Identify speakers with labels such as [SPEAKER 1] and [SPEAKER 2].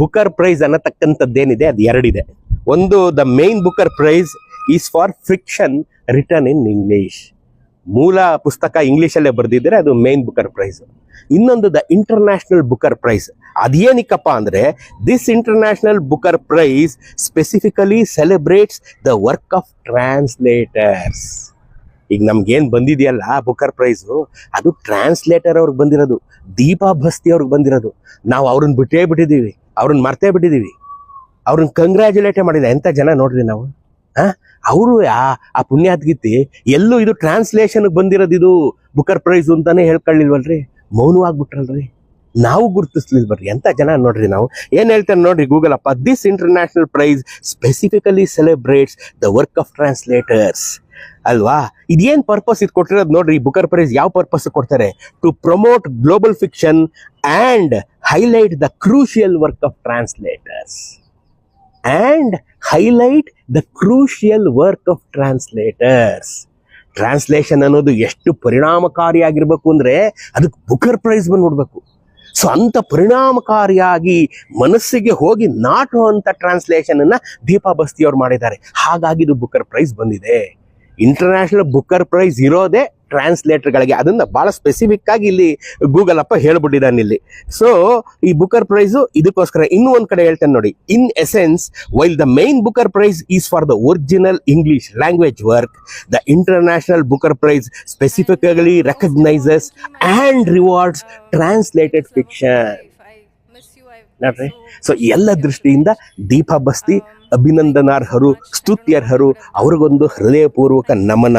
[SPEAKER 1] Booker price ಅನ್ನತಕ್ಕಂಥದ್ದೇನಿದೆ, ಅದು ಎರಡಿದೆ. ಒಂದು the main Booker Prize is for fiction written in English ಮೂಲ ಪುಸ್ತಕ ಇಂಗ್ಲೀಷಲ್ಲೇ ಬರೆದಿದ್ದರೆ ಅದು ಮೇನ್ ಬುಕರ್ ಪ್ರೈಸ್ ಇನ್ನೊಂದು ದ ಇಂಟರ್ನ್ಯಾಷನಲ್ ಬುಕರ್ ಪ್ರೈಸ್ ಅದೇನಿಕ್ಕಪ್ಪ ಅಂದರೆ this International Booker Prize specifically celebrates the work of translators ಈಗ ನಮ್ಗೇನು ಬಂದಿದೆಯಲ್ಲ ಬುಕರ್ ಪ್ರೈಸು ಅದು ಟ್ರಾನ್ಸ್ಲೇಟರ್ ಅವ್ರಿಗೆ ಬಂದಿರೋದು, ದೀಪಾ ಭಸ್ತಿ ಅವ್ರಿಗೆ ಬಂದಿರೋದು. ನಾವು ಅವ್ರನ್ನ ಬಿಟ್ಟೇ ಬಿಟ್ಟಿದ್ದೀವಿ. ಅವ್ರನ್ನ ಮರ್ತೇ ಬಿಟ್ಟಿದ್ದೀವಿ ಅವ್ರನ್ನ ಕಂಗ್ರ್ಯಾಚುಲೇಟೇ ಮಾಡಿದೆ ಎಂಥ ಜನ ನೋಡ್ರಿ ನಾವು? ಹಾಂ ಅವರು ಆ ಪುಣ್ಯಾತ್ಗಿತ್ತಿ ಎಲ್ಲೂ ಇದು ಟ್ರಾನ್ಸ್ಲೇಷನ್ಗೆ ಬಂದಿರೋದು ಇದು ಬುಕರ್ ಪ್ರೈಸ್ ಅಂತಾನೆ ಹೇಳ್ಕೊಳ್ಳಿಲ್ವಲ್ರಿ? ಮೌನವಾಗ್ಬಿಟ್ರಲ್ರಿ. ನಾವು ಗುರುತಿಸ್ಲಿಲ್ವಲ್ರಿ ಎಂತ ಜನ ನೋಡ್ರಿ ನಾವು? ಏನ್ ಹೇಳ್ತಾರೆ ನೋಡ್ರಿ ಗೂಗಲ್ ಅಪ್ಪ this International Prize specifically celebrates the work of translators ಅಲ್ವಾ? ಇದೇನ್ ಪರ್ಪಸ್ ಇದು ಕೊಟ್ಟಿರೋದು ನೋಡ್ರಿ? ಬುಕರ್ ಪ್ರೈಸ್ ಯಾವ ಪರ್ಪಸ್ ಕೊಡ್ತಾರೆ? To promote global fiction and highlight the crucial work of translators and highlight the crucial work of translators translation ಅನ್ನೋದು ಎಷ್ಟು ಪರಿಣಾಮಕಾರಿಯಾಗಿರ್ಬೇಕು ಅಂದ್ರೆ, ಅದಕ್ಕೆ ಬುಕರ್ ಪ್ರೈಸ್ ಬಂದ್ಬಿಡ್ಬೇಕು. ಸೊ ಅಂತ ಪರಿಣಾಮಕಾರಿಯಾಗಿ ಮನಸ್ಸಿಗೆ ಹೋಗಿ ನಾಟುವಂತ ಟ್ರಾನ್ಸ್ಲೇಷನ್ ಅನ್ನ ದೀಪಾ ಬಸ್ತಿ ಅವ್ರು ಮಾಡಿದ್ದಾರೆ. ಹಾಗಾಗಿ ಇದು ಬುಕ್ಕರ್ ಪ್ರೈಸ್ ಬಂದಿದೆ. ಇಂಟರ್ನ್ಯಾಷನಲ್ ಬುಕ್ಕರ್ ಪ್ರೈಸ್ ಇರೋದೇ ಟ್ರಾನ್ಸ್ಲೇಟರ್ಗಳಿಗೆ ಅದನ್ನ ಬಹಳ ಸ್ಪೆಸಿಫಿಕ್ ಆಗಿ ಇಲ್ಲಿ ಗೂಗಲ್ ಅಪ್ಪ ಹೇಳ್ಬಿಟ್ಟಿದ್ದಾನೆ ಇಲ್ಲಿ. ಸೊ ಈ ಬುಕರ್ ಪ್ರೈಸ್ ಇದಕ್ಕೋಸ್ಕರ ಇನ್ನೂ ಒಂದ್ ಕಡೆ ಹೇಳ್ತೇನೆ ನೋಡಿ. In essence while the main Booker Prize is for the original English language work the International Booker Prize specifically recognises and rewards translated fiction ನೋಡ್ರಿ ಸೊ ಎಲ್ಲ ದೃಷ್ಟಿಯಿಂದ ದೀಪಾ ಬಸ್ತಿ, ಅಭಿನಂದನಾರ್ಹರು, ಸ್ತುತ್ಯರ್ಹರು, ಅವ್ರಿಗೊಂದು ಹೃದಯಪೂರ್ವಕ ನಮನ.